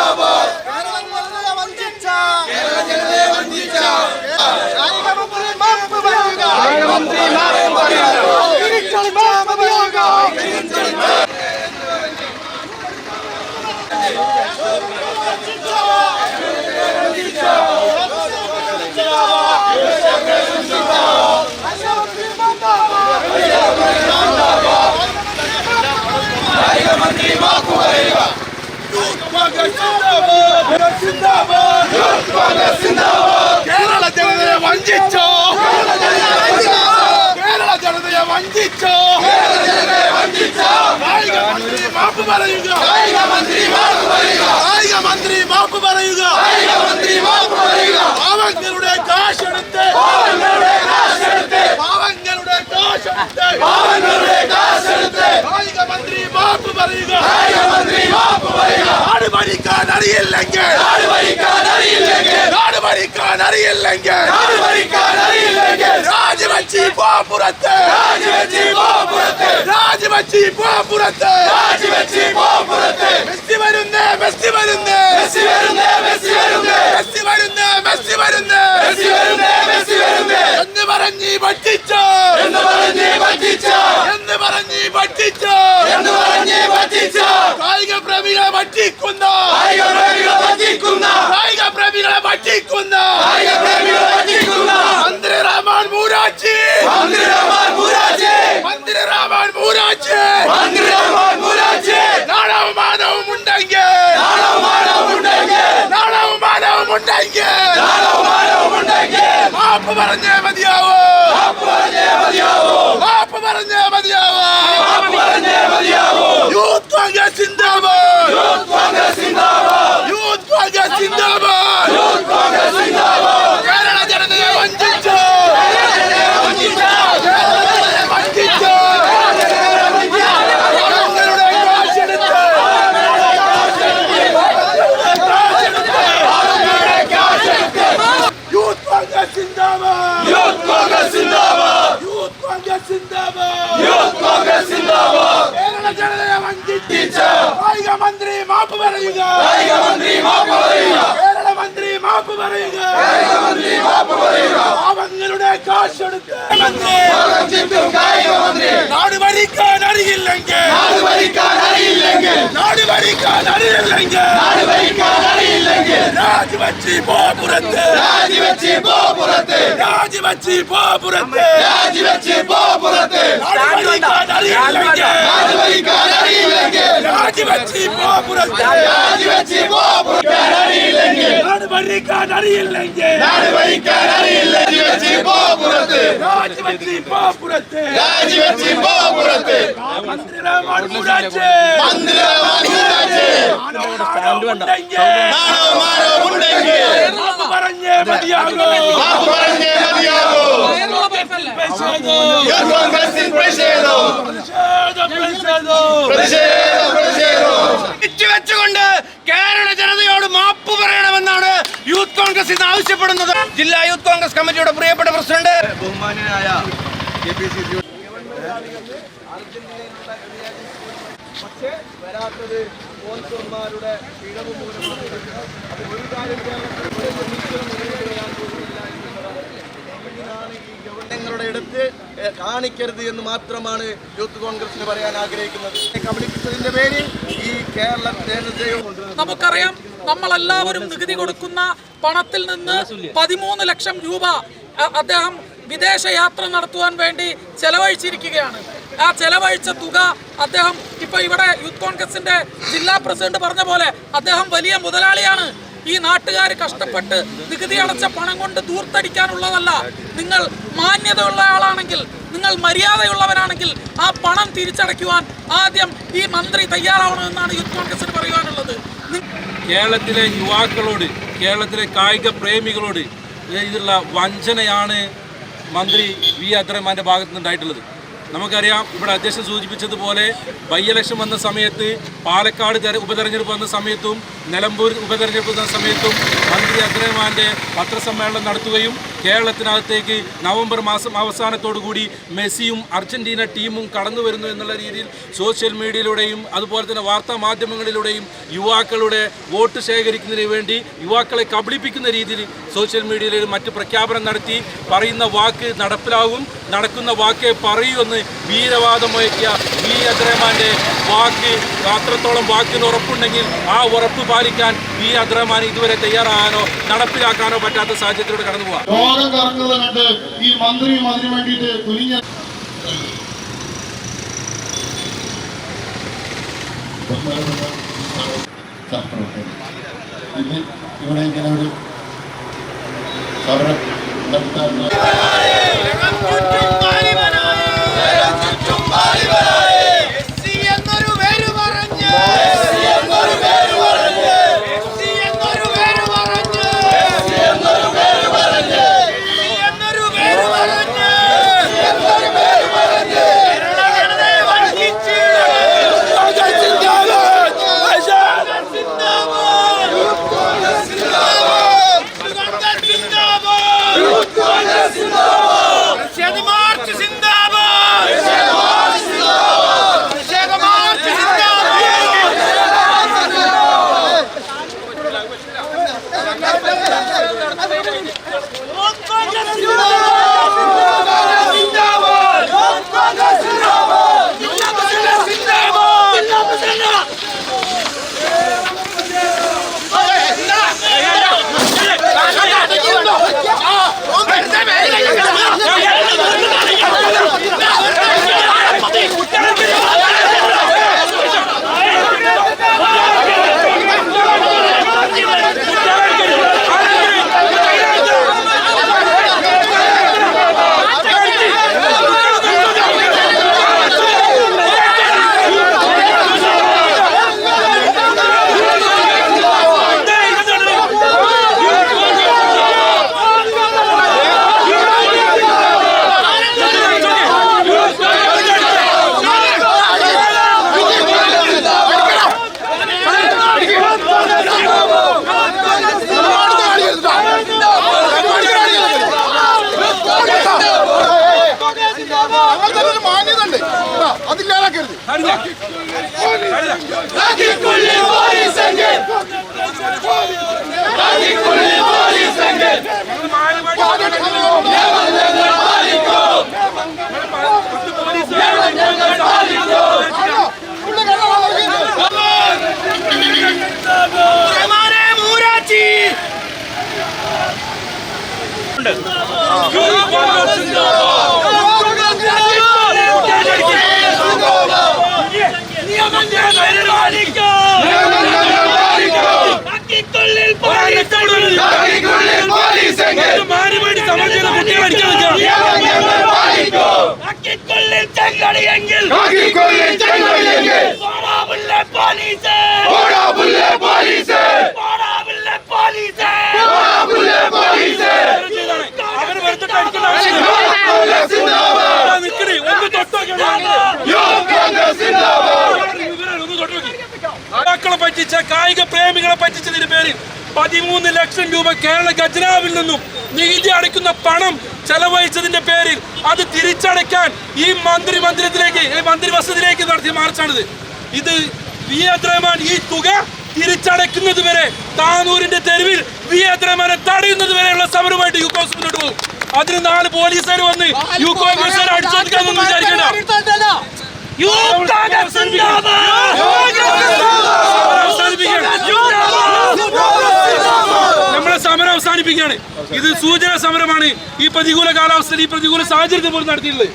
Слава! ಬರೆಯುಗ ಆಯ್ಗ ಮಂತ್ರಿ mock ಬರೆಯುಗ ಆಯ್ಗ ಮಂತ್ರಿ mock ಬರೆಯುಗ ಆಯ್ಗ ಮಂತ್ರಿ mock ಬರೆಯುಗ பாவங்களுடைய காசு எடுத்து பாவங்களுடைய காசு எடுத்து பாவங்களுடைய காசு எடுத்து பாவங்களுடைய காசு எடுத்து ஆயுக மந்திரி மாப்பு வருக ஆயுக மந்திரி மாப்பு வருக நாடு மணிக்கா நரி இல்லைங்க நாடு ராஜவச்சி பாபுரத்து ராஜவச்சி பாபுரத்து പോ പുറത്ത് രാജിവെച്ച് പോ പുറത്ത് മെസ്സി വരുന്നേ മെസ്സി വരുന്നേ. മെസ്സി വരുന്നേ മെസ്സി വരുന്നേ. മെസ്സി വരുന്നേ മെസ്സി വരുന്നേ. മെസ്സി വരുന്നേ മെസ്സി വരുന്നേ. എന്ന് പറഞ്ഞ് പറ്റിച്ചോ എന്ന് പറഞ്ഞ് പറ്റിച്ച എന്ന് പറഞ്ഞ് പറ്റിച്ചോ എന്ന് പറഞ്ഞ് പറ്റിച്ച കായിക പ്രേമികളെ പറ്റിക്കുന്ന. കായിക പ്രേമികളെ പറ്റിക്കുന്ന. കായിക പ്രേമികളെ പറ്റിക്കുന്ന കായിക പ്രേമികളെ പറ്റിക്കുന്ന മന്ത്രി റഹ്മാൻ മൂരാച്ചി മന്ത്രി റഹ്മാൻ മൂരാജി മന്ത്രി റഹ്മാൻ മൂരാച്ചി മന്ത്രി റഹ്മാൻ മൂരാജി നാണവും മാനവും ഉണ്ടെങ്കിൽ നാണവും മാനവും ഉണ്ടെങ്കിൽ നാണവും മാനവും ഉണ്ടെങ്കിൽ നാണവും മാനവും ഉണ്ടെങ്കിൽ മാപ്പ് പറഞ്ഞേ മതിയാവോ. മാപ്പ് പറഞ്ഞേ മതിയാവോ. മാപ്പ് പറഞ്ഞേ മതിയാവോ. മാപ്പ് പറഞ്ഞേ മതിയാവോ. യൂത്ത് കോൺഗ്രസ് സിന്ദാബാദ് Coming up! പാപങ്ങളുടെ കാശെടുത്ത് നാട് ഭരിക്കാൻ അറിയില്ലെങ്കിൽ നാട് ഭരിക്കാൻ അറിയില്ലെങ്കിൽ നാട് ഭരിക്കാൻ അറിയില്ലെങ്കിൽ നാട് ഭരിക്കാൻ അറിയില്ലെങ്കിൽ രാജിവെച്ച് പോപുറത്ത് രാജിവെച്ച് പോപുറത്ത് രാജിവെച്ച് പോപുറത്ത് രാജിവെച്ച് പോപുറത്ത് നാട് ഭരിക്കാൻ അറിയില്ലെങ്കിൽ നാട് ഭരിക്കാൻ അറിയില്ലെങ്കിൽ രാജിവെച്ച് പോപുറത്ത് രാജിവെച്ച് പോപുറത്ത് അറിയില്ലെങ്കിൽ നാട് ഭരിക്കാൻ അറിയില്ലെങ്കിൽ നാട് ഭരിക്കാൻ ராஜி பாபுரத்து ராஜி வச்சி பாபுரத்து மந்திரமான் கூடாச்சு மந்திரமான் கூடாச்சு கண்டு வேண்டாம் நானோ மாரோ உண்டங்கி பாபு பரஞ்சே மதியாகோ பாபு பரஞ்சே மதியாகோ பேசாதோ யோகம் பேசி பேசாதோ பேசாதோ കോൺഗ്രസ് ഇന്ന് ആവശ്യപ്പെടുന്നത്. ജില്ലാ യൂത്ത് കോൺഗ്രസ് കമ്മിറ്റിയുടെ പ്രിയപ്പെട്ട പ്രസിഡന്റ്. ബഹുമാനായ പക്ഷേ വരാത്തത് അത് ഒരു ഈ ഗവൺമെന്റുകളുടെ അടുത്ത് കാണിക്കരുത് എന്ന് മാത്രമാണ് യൂത്ത് കോൺഗ്രസിന് പറയാൻ ആഗ്രഹിക്കുന്നത്. കമ്മ്യൂണിസ്റ്റിന്റെ പേരിൽ ഈ കേരള ജനതയും നമുക്കറിയാം നമ്മളെല്ലാവരും നികുതി കൊടുക്കുന്ന പണത്തിൽ നിന്ന് പതിമൂന്ന് ലക്ഷം രൂപ അദ്ദേഹം വിദേശ യാത്ര നടത്തുവാൻ വേണ്ടി ചെലവഴിച്ചിരിക്കുകയാണ്. ആ ചെലവഴിച്ച തുക അദ്ദേഹം ഇപ്പൊ ഇവിടെ യൂത്ത് കോൺഗ്രസിന്റെ ജില്ലാ പ്രസിഡന്റ് പറഞ്ഞ പോലെ അദ്ദേഹം വലിയ മുതലാളിയാണ്. ഈ നാട്ടുകാർ കഷ്ടപ്പെട്ട് നികുതി അടച്ച പണം കൊണ്ട് ദൂർത്തടിക്കാനുള്ളതല്ല. നിങ്ങൾ മാന്യതയുള്ള ആളാണെങ്കിൽ നിങ്ങൾ മര്യാദയുള്ളവരാണെങ്കിൽ ആ പണം തിരിച്ചടയ്ക്കുവാൻ ആദ്യം ഈ മന്ത്രി തയ്യാറാവണമെന്നാണ് യൂത്ത് കോൺഗ്രസിന് പറയുവാനുള്ളത്. കേരളത്തിലെ യുവാക്കളോട് കേരളത്തിലെ കായിക പ്രേമികളോട് ഇതിലുള്ള വഞ്ചനയാണ് മന്ത്രി വി അദ്രഹ്മാന്റെ ഭാഗത്തു നിന്നുണ്ടായിട്ടുള്ളത് നമുക്കറിയാം ഇവിടെ അധ്യക്ഷൻ സൂചിപ്പിച്ചതുപോലെ ബൈ വന്ന സമയത്ത് പാലക്കാട് തെര- ഉപതെരഞ്ഞെടുപ്പ് വന്ന സമയത്തും നിലമ്പൂർ ഉപതെരഞ്ഞെടുപ്പ് വന്ന സമയത്തും മന്ത്രി അദ്രഹ്മാന്റെ പത്രസമ്മേളനം നടത്തുകയും കേരളത്തിനകത്തേക്ക് നവംബർ മാസം അവസാനത്തോടു കൂടി മെസ്സിയും അർജന്റീന ടീമും കടന്നു വരുന്നു എന്നുള്ള രീതിയിൽ സോഷ്യൽ മീഡിയയിലൂടെയും അതുപോലെ തന്നെ വാർത്താ മാധ്യമങ്ങളിലൂടെയും യുവാക്കളുടെ വോട്ട് ശേഖരിക്കുന്നതിന് വേണ്ടി യുവാക്കളെ കബളിപ്പിക്കുന്ന രീതിയിൽ സോഷ്യൽ മീഡിയയിൽ മറ്റ് പ്രഖ്യാപനം നടത്തി പറയുന്ന വാക്ക് നടപ്പിലാവും നടക്കുന്ന വാക്കേ പറയൂ എന്ന് വീരവാദം മുഴക്കിയ വി അബ്ദുറഹ്മാന്റെ വാക്ക് അത്രത്തോളം വാക്കിന് ഉറപ്പുണ്ടെങ്കിൽ ആ ഉറപ്പ് പാലിക്കാൻ വി അബ്ദുറഹ്മാൻ ഇതുവരെ തയ്യാറാകാനോ നടപ്പിലാക്കാനോ പറ്റാത്ത സാഹചര്യത്തിലൂടെ കടന്നു പോവാം. ലോകം കറങ്ങുന്നത് കണ്ട് ഈ മന്ത്രിയും അതിനു വേണ്ടിയിട്ട് കുനിഞ്ഞ ഇത് ഇവിടെ ഇങ്ങനെ ഒരു സമരം നടത്താൻ ചെങ്കടിയെങ്കിൽ പോടാവില്ല പോലീസ്. പുല്ലേ പോലീസ്. അവർ പുല്ലേ അടിക്കുന്ന യുവാക്കളെ പറ്റിച്ച കായിക പ്രേമികളെ പറ്റിച്ചതിന് പേരിൽ പതിമൂന്ന് ലക്ഷം രൂപ കേരള ഖജനാവിൽ നിന്നും നികുതി അടയ്ക്കുന്ന പണം ചെലവഴിച്ചതിന്റെ പേരിൽ അത് തിരിച്ചടയ്ക്കാൻ ഈ മന്ത്രി മന്ദിരത്തിലേക്ക് മന്ത്രി വസതിയിലേക്ക് നടത്തിയ മാർച്ചാണിത്. ഇത് വി ഈ തുക തിരിച്ചടയ്ക്കുന്നത് വരെ താനൂരിന്റെ തെരുവിൽ വി അബ്ദുറഹ്മാനെ തടയുന്നത് വരെയുള്ള സമരമായിട്ട് യു കോൺഗ്രസ് മുന്നോട്ട് പോകും. അതിന് നാല് പോലീസുകാർ വന്ന് യു കോൺഗ്രസ് അടിച്ചൊതുക്കാന്നൊന്നും വിചാരിക്കണ്ട. നമ്മളെ സമരം അവസാനിപ്പിക്കുകയാണ്. ഇത് സൂചന സമരമാണ്. ഈ പ്രതികൂല കാലാവസ്ഥയിൽ ഈ പ്രതികൂല സാഹചര്യത്തിൽ പോലും നടത്തിയിട്ടുള്ളത്.